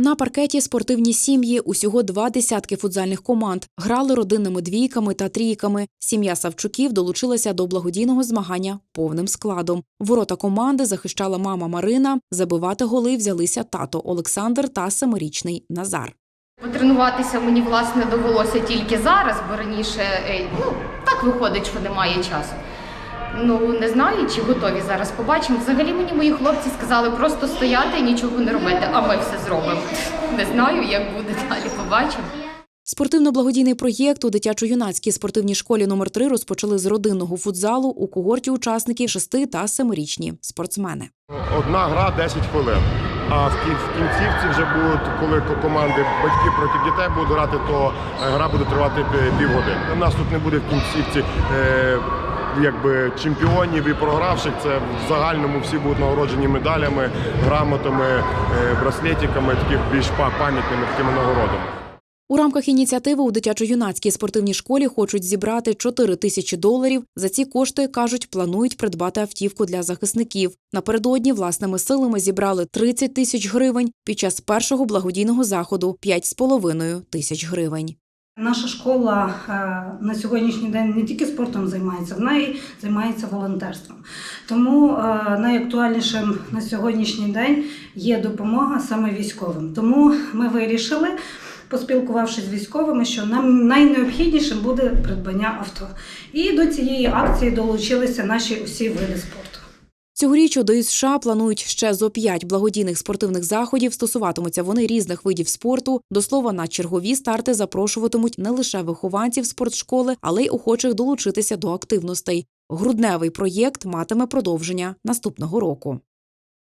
На паркеті спортивні сім'ї усього два десятки футзальних команд грали родинними двійками та трійками. Сім'я Савчуків долучилася до благодійного змагання повним складом. Ворота команди захищала мама Марина. Забивати голи взялися тато Олександр та семирічний Назар. Потренуватися мені власне довелося тільки зараз, бо раніше е, ну так виходить, що немає часу. Ну не знаю, чи готові зараз побачимо. Взагалі мені мої хлопці сказали просто стояти і нічого не робити, а ми все зробимо. Не знаю, як буде далі. Побачимо. Спортивно-благодійний проєкт у дитячо-юнацькій спортивній школі номер 3 розпочали з родинного футзалу у когорті учасників 6 та 7-річні спортсмени. Одна гра 10 хвилин. А в кінцівці вже будуть, коли команди батьки проти дітей будуть грати, то е, гра буде тривати півгодини. У нас тут не буде в кінцівці е, якби чемпіонів і програвших. Це в загальному всі будуть нагороджені медалями, грамотами, е, браслетиками, таких більш па- пам'ятними такими нагородами. У рамках ініціативи у дитячо-юнацькій спортивній школі хочуть зібрати 4 тисячі доларів. За ці кошти кажуть, планують придбати автівку для захисників. Напередодні власними силами зібрали 30 тисяч гривень. Під час першого благодійного заходу 5,5 тисяч гривень. Наша школа е, на сьогоднішній день не тільки спортом займається, вона і займається волонтерством. Тому е, найактуальнішим на сьогоднішній день є допомога саме військовим. Тому ми вирішили, поспілкувавшись з військовими, що нам найнеобхіднішим буде придбання авто. І до цієї акції долучилися наші усі види спорту. Цьогоріч у ДЮСШ США планують ще зо п'ять благодійних спортивних заходів. Стосуватимуться вони різних видів спорту. До слова, на чергові старти запрошуватимуть не лише вихованців спортшколи, але й охочих долучитися до активностей. Грудневий проєкт матиме продовження наступного року.